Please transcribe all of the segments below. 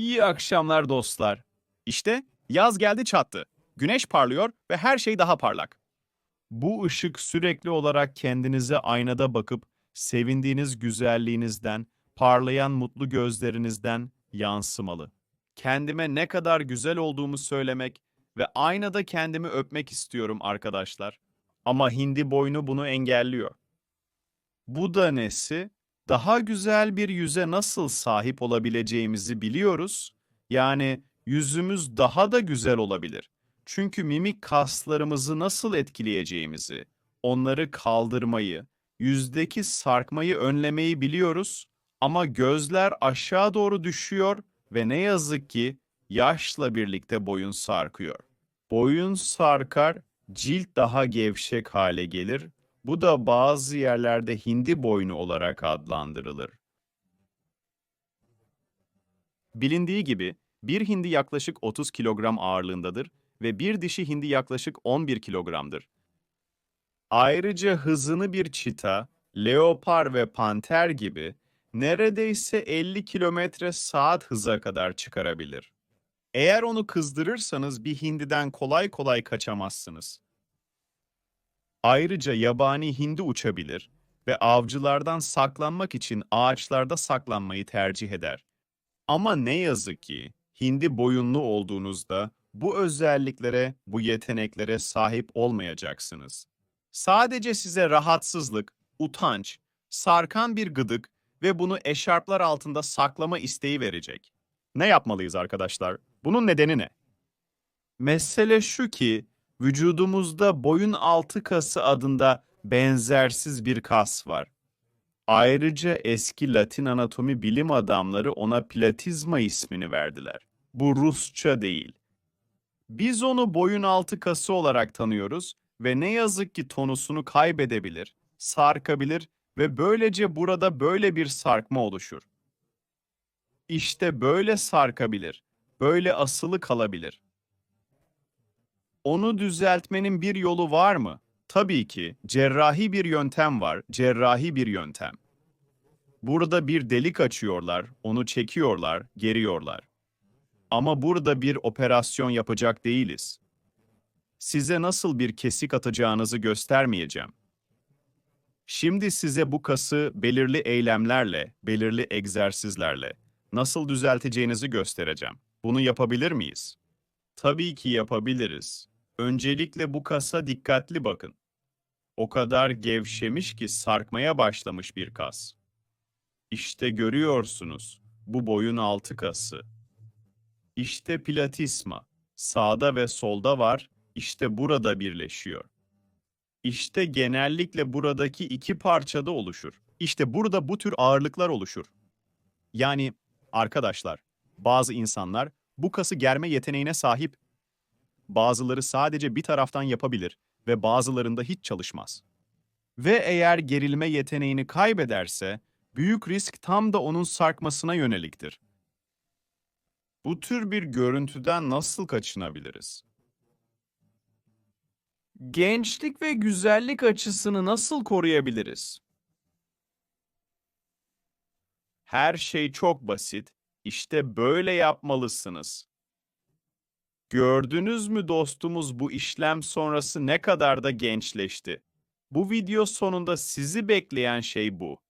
İyi akşamlar dostlar. İşte yaz geldi çattı. Güneş parlıyor ve her şey daha parlak. Bu ışık sürekli olarak kendinize aynada bakıp sevindiğiniz güzelliğinizden, parlayan mutlu gözlerinizden yansımalı. Kendime ne kadar güzel olduğumu söylemek ve aynada kendimi öpmek istiyorum arkadaşlar. Ama hindi boynu bunu engelliyor. Bu da nesi? Daha güzel bir yüze nasıl sahip olabileceğimizi biliyoruz. Yani yüzümüz daha da güzel olabilir. Çünkü mimik kaslarımızı nasıl etkileyeceğimizi, onları kaldırmayı, yüzdeki sarkmayı önlemeyi biliyoruz ama gözler aşağı doğru düşüyor ve ne yazık ki yaşla birlikte boyun sarkıyor. Boyun sarkar, cilt daha gevşek hale gelir. Bu da bazı yerlerde hindi boynu olarak adlandırılır. Bilindiği gibi bir hindi yaklaşık 30 kilogram ağırlığındadır ve bir dişi hindi yaklaşık 11 kilogramdır. Ayrıca hızını bir çita, leopar ve panter gibi neredeyse 50 kilometre saat hıza kadar çıkarabilir. Eğer onu kızdırırsanız bir hindiden kolay kolay kaçamazsınız. Ayrıca yabani hindi uçabilir ve avcılardan saklanmak için ağaçlarda saklanmayı tercih eder. Ama ne yazık ki hindi boyunlu olduğunuzda bu özelliklere, bu yeteneklere sahip olmayacaksınız. Sadece size rahatsızlık, utanç, sarkan bir gıdık ve bunu eşarplar altında saklama isteği verecek. Ne yapmalıyız arkadaşlar? Bunun nedeni ne? Mesele şu ki vücudumuzda boyun altı kası adında benzersiz bir kas var. Ayrıca eski Latin anatomi bilim adamları ona platizma ismini verdiler. Bu Rusça değil. Biz onu boyun altı kası olarak tanıyoruz ve ne yazık ki tonusunu kaybedebilir, sarkabilir ve böylece burada böyle bir sarkma oluşur. İşte böyle sarkabilir, böyle asılı kalabilir. Onu düzeltmenin bir yolu var mı? Tabii ki cerrahi bir yöntem var, cerrahi bir yöntem. Burada bir delik açıyorlar, onu çekiyorlar, geriyorlar. Ama burada bir operasyon yapacak değiliz. Size nasıl bir kesik atacağınızı göstermeyeceğim. Şimdi size bu kası belirli eylemlerle, belirli egzersizlerle nasıl düzelteceğinizi göstereceğim. Bunu yapabilir miyiz? Tabii ki yapabiliriz. Öncelikle bu kasa dikkatli bakın. O kadar gevşemiş ki sarkmaya başlamış bir kas. İşte görüyorsunuz bu boyun altı kası. İşte platisma. Sağda ve solda var, işte burada birleşiyor. İşte genellikle buradaki iki parçada oluşur. İşte burada bu tür ağırlıklar oluşur. Yani arkadaşlar, bazı insanlar bu kası germe yeteneğine sahip. Bazıları sadece bir taraftan yapabilir ve bazılarında hiç çalışmaz. Ve eğer gerilme yeteneğini kaybederse, büyük risk tam da onun sarkmasına yöneliktir. Bu tür bir görüntüden nasıl kaçınabiliriz? Gençlik ve güzellik açısını nasıl koruyabiliriz? Her şey çok basit. İşte böyle yapmalısınız. Gördünüz mü dostumuz bu işlem sonrası ne kadar da gençleşti. Bu video sonunda sizi bekleyen şey bu.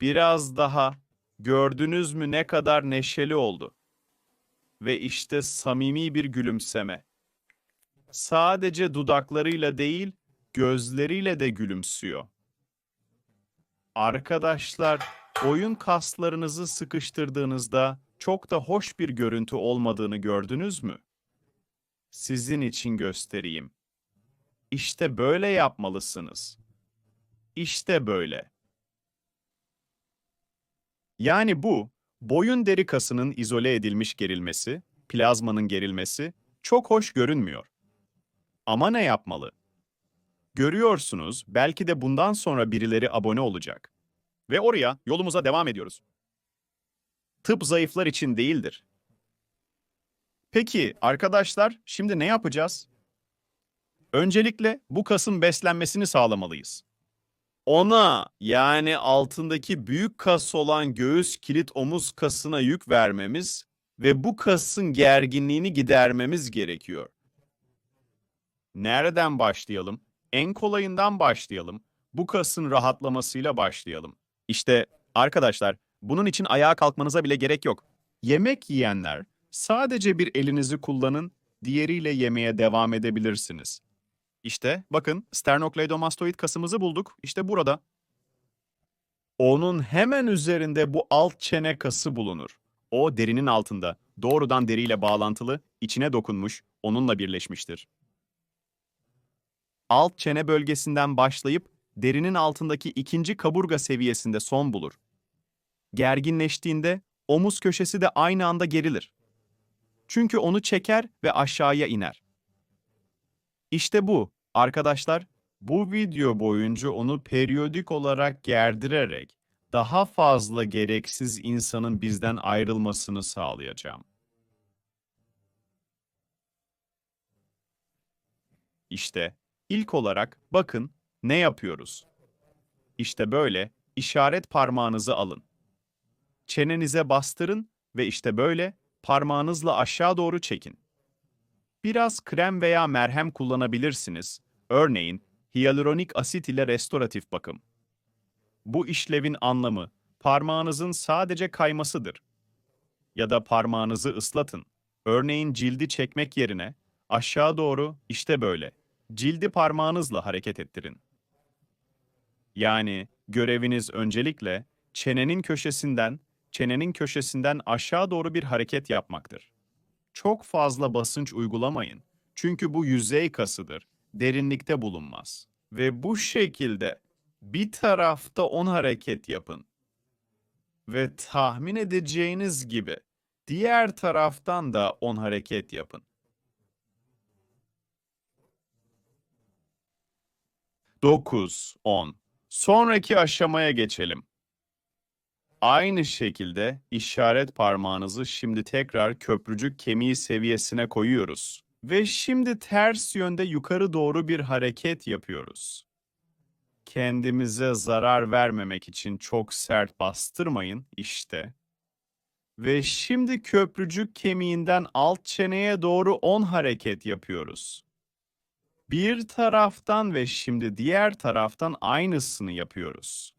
Biraz daha. Gördünüz mü ne kadar neşeli oldu. Ve işte samimi bir gülümseme. Sadece dudaklarıyla değil, gözleriyle de gülümsüyor. Arkadaşlar, oyun kaslarınızı sıkıştırdığınızda çok da hoş bir görüntü olmadığını gördünüz mü? Sizin için göstereyim. İşte böyle yapmalısınız. İşte böyle. Yani bu, boyun deri kasının izole edilmiş gerilmesi, plazmanın gerilmesi çok hoş görünmüyor. Ama ne yapmalı? Görüyorsunuz, belki de bundan sonra birileri abone olacak. Ve oraya yolumuza devam ediyoruz. Tıp zayıflar için değildir. Peki arkadaşlar, şimdi ne yapacağız? Öncelikle bu kasın beslenmesini sağlamalıyız. Ona yani altındaki büyük kas olan göğüs kilit omuz kasına yük vermemiz ve bu kasın gerginliğini gidermemiz gerekiyor. Nereden başlayalım? En kolayından başlayalım. Bu kasın rahatlamasıyla başlayalım. İşte arkadaşlar, bunun için ayağa kalkmanıza bile gerek yok. Yemek yiyenler sadece bir elinizi kullanın, diğeriyle yemeye devam edebilirsiniz. İşte bakın sternokleidomastoid kasımızı bulduk. İşte burada. Onun hemen üzerinde bu alt çene kası bulunur. O derinin altında, doğrudan deriyle bağlantılı, içine dokunmuş, onunla birleşmiştir. Alt çene bölgesinden başlayıp derinin altındaki ikinci kaburga seviyesinde son bulur. Gerginleştiğinde omuz köşesi de aynı anda gerilir. Çünkü onu çeker ve aşağıya iner. İşte bu arkadaşlar. Bu video boyunca onu periyodik olarak gerdirerek daha fazla gereksiz insanın bizden ayrılmasını sağlayacağım. İşte ilk olarak bakın ne yapıyoruz. İşte böyle işaret parmağınızı alın. Çenenize bastırın ve işte böyle parmağınızla aşağı doğru çekin. Biraz krem veya merhem kullanabilirsiniz. Örneğin hyaluronik asit ile restoratif bakım. Bu işlevin anlamı parmağınızın sadece kaymasıdır. Ya da parmağınızı ıslatın. Örneğin cildi çekmek yerine aşağı doğru işte böyle. Cildi parmağınızla hareket ettirin. Yani göreviniz öncelikle çenenin köşesinden, çenenin köşesinden aşağı doğru bir hareket yapmaktır. Çok fazla basınç uygulamayın. Çünkü bu yüzey kasıdır. Derinlikte bulunmaz. Ve bu şekilde bir tarafta 10 hareket yapın. Ve tahmin edeceğiniz gibi diğer taraftan da 10 hareket yapın. 9, 10. Sonraki aşamaya geçelim. Aynı şekilde işaret parmağınızı şimdi tekrar köprücük kemiği seviyesine koyuyoruz. Ve şimdi ters yönde yukarı doğru bir hareket yapıyoruz. Kendimize zarar vermemek için çok sert bastırmayın işte. Ve şimdi köprücük kemiğinden alt çeneye doğru 10 hareket yapıyoruz. Bir taraftan ve şimdi diğer taraftan aynısını yapıyoruz.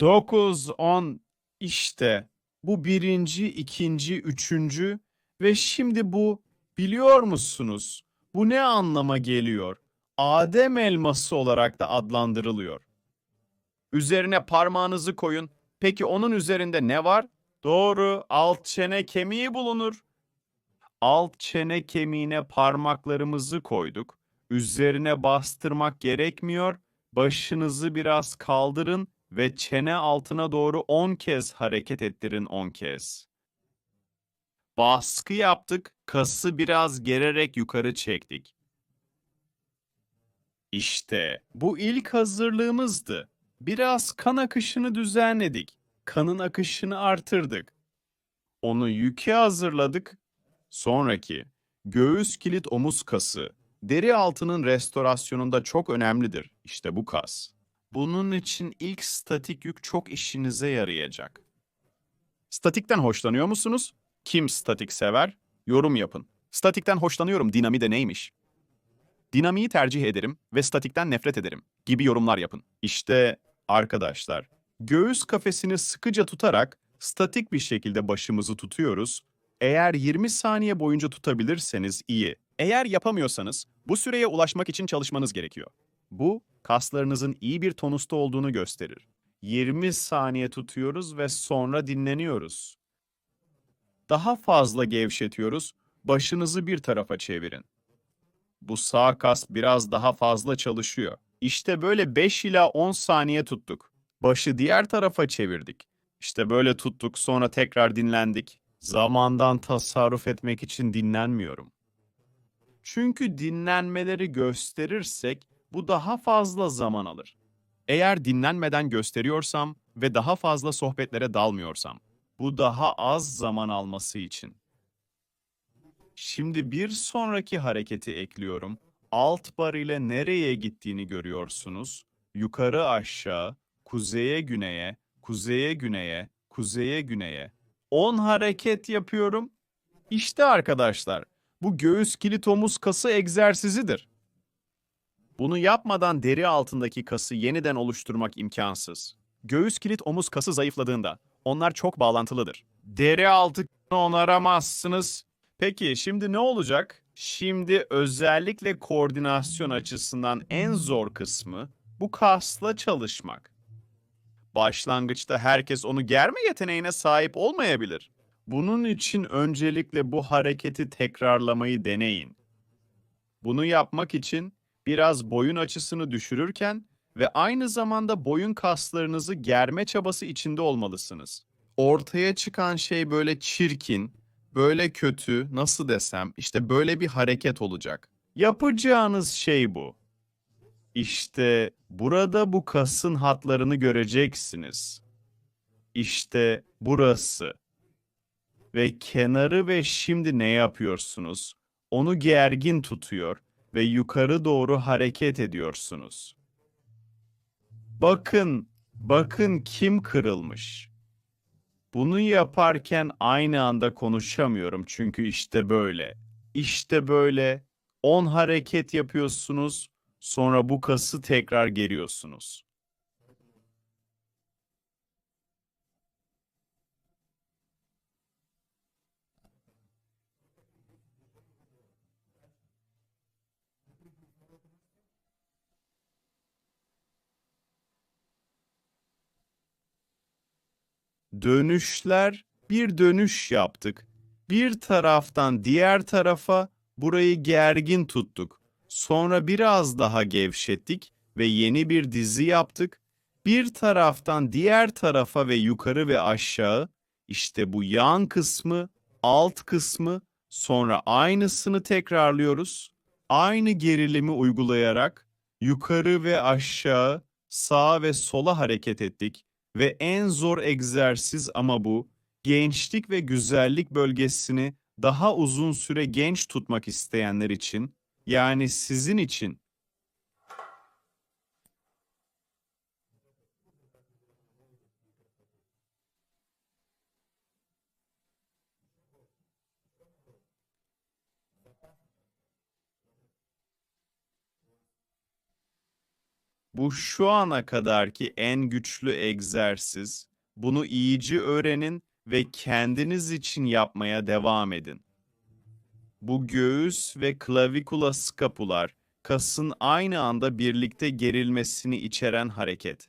9, 10 işte bu birinci, ikinci, üçüncü ve şimdi bu biliyor musunuz? Bu ne anlama geliyor? Adem elması olarak da adlandırılıyor. Üzerine parmağınızı koyun. Peki onun üzerinde ne var? Doğru, alt çene kemiği bulunur. Alt çene kemiğine parmaklarımızı koyduk. Üzerine bastırmak gerekmiyor. Başınızı biraz kaldırın ve çene altına doğru 10 kez hareket ettirin 10 kez. Baskı yaptık, kası biraz gererek yukarı çektik. İşte bu ilk hazırlığımızdı. Biraz kan akışını düzenledik. Kanın akışını artırdık. Onu yüke hazırladık. Sonraki göğüs kilit omuz kası deri altının restorasyonunda çok önemlidir. İşte bu kas. Bunun için ilk statik yük çok işinize yarayacak. Statikten hoşlanıyor musunuz? Kim statik sever? Yorum yapın. Statikten hoşlanıyorum, dinami de neymiş? Dinamiği tercih ederim ve statikten nefret ederim gibi yorumlar yapın. İşte arkadaşlar, göğüs kafesini sıkıca tutarak statik bir şekilde başımızı tutuyoruz. Eğer 20 saniye boyunca tutabilirseniz iyi. Eğer yapamıyorsanız bu süreye ulaşmak için çalışmanız gerekiyor. Bu kaslarınızın iyi bir tonusta olduğunu gösterir. 20 saniye tutuyoruz ve sonra dinleniyoruz. Daha fazla gevşetiyoruz, başınızı bir tarafa çevirin. Bu sağ kas biraz daha fazla çalışıyor. İşte böyle 5 ila 10 saniye tuttuk. Başı diğer tarafa çevirdik. İşte böyle tuttuk sonra tekrar dinlendik. Zamandan tasarruf etmek için dinlenmiyorum. Çünkü dinlenmeleri gösterirsek bu daha fazla zaman alır. Eğer dinlenmeden gösteriyorsam ve daha fazla sohbetlere dalmıyorsam, bu daha az zaman alması için. Şimdi bir sonraki hareketi ekliyorum. Alt bar ile nereye gittiğini görüyorsunuz. Yukarı aşağı, kuzeye güneye, kuzeye güneye, kuzeye güneye. 10 hareket yapıyorum. İşte arkadaşlar, bu göğüs kilit omuz kası egzersizidir. Bunu yapmadan deri altındaki kası yeniden oluşturmak imkansız. Göğüs kilit omuz kası zayıfladığında onlar çok bağlantılıdır. Deri altı onaramazsınız. Peki şimdi ne olacak? Şimdi özellikle koordinasyon açısından en zor kısmı bu kasla çalışmak. Başlangıçta herkes onu germe yeteneğine sahip olmayabilir. Bunun için öncelikle bu hareketi tekrarlamayı deneyin. Bunu yapmak için biraz boyun açısını düşürürken ve aynı zamanda boyun kaslarınızı germe çabası içinde olmalısınız. Ortaya çıkan şey böyle çirkin, böyle kötü, nasıl desem, işte böyle bir hareket olacak. Yapacağınız şey bu. İşte burada bu kasın hatlarını göreceksiniz. İşte burası. Ve kenarı ve şimdi ne yapıyorsunuz? Onu gergin tutuyor ve yukarı doğru hareket ediyorsunuz. Bakın, bakın kim kırılmış. Bunu yaparken aynı anda konuşamıyorum çünkü işte böyle. İşte böyle 10 hareket yapıyorsunuz, sonra bu kası tekrar geriyorsunuz. Dönüşler, bir dönüş yaptık. Bir taraftan diğer tarafa burayı gergin tuttuk. Sonra biraz daha gevşettik ve yeni bir dizi yaptık. Bir taraftan diğer tarafa ve yukarı ve aşağı işte bu yan kısmı, alt kısmı sonra aynısını tekrarlıyoruz. Aynı gerilimi uygulayarak yukarı ve aşağı, sağa ve sola hareket ettik ve en zor egzersiz ama bu gençlik ve güzellik bölgesini daha uzun süre genç tutmak isteyenler için yani sizin için Bu şu ana kadarki en güçlü egzersiz. Bunu iyice öğrenin ve kendiniz için yapmaya devam edin. Bu göğüs ve klavikula skapular kasın aynı anda birlikte gerilmesini içeren hareket.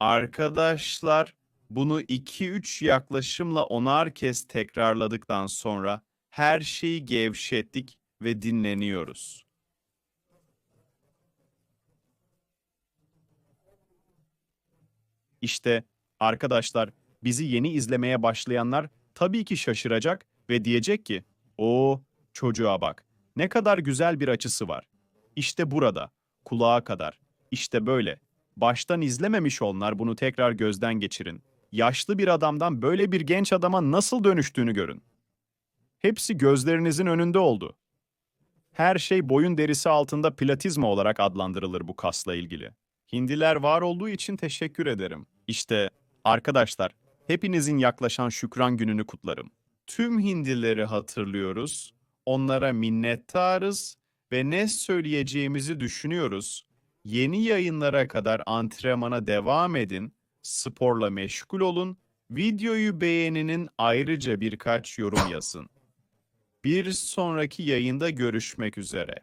Arkadaşlar, bunu 2-3 yaklaşımla onar kez tekrarladıktan sonra her şeyi gevşettik ve dinleniyoruz. İşte arkadaşlar bizi yeni izlemeye başlayanlar tabii ki şaşıracak ve diyecek ki o çocuğa bak ne kadar güzel bir açısı var. İşte burada kulağa kadar işte böyle. Baştan izlememiş onlar bunu tekrar gözden geçirin. Yaşlı bir adamdan böyle bir genç adama nasıl dönüştüğünü görün. Hepsi gözlerinizin önünde oldu. Her şey boyun derisi altında platizma olarak adlandırılır bu kasla ilgili. Hindiler var olduğu için teşekkür ederim. İşte arkadaşlar, hepinizin yaklaşan Şükran gününü kutlarım. Tüm Hindileri hatırlıyoruz, onlara minnettarız ve ne söyleyeceğimizi düşünüyoruz. Yeni yayınlara kadar antrenmana devam edin, sporla meşgul olun, videoyu beğeninin ayrıca birkaç yorum yazın. Bir sonraki yayında görüşmek üzere.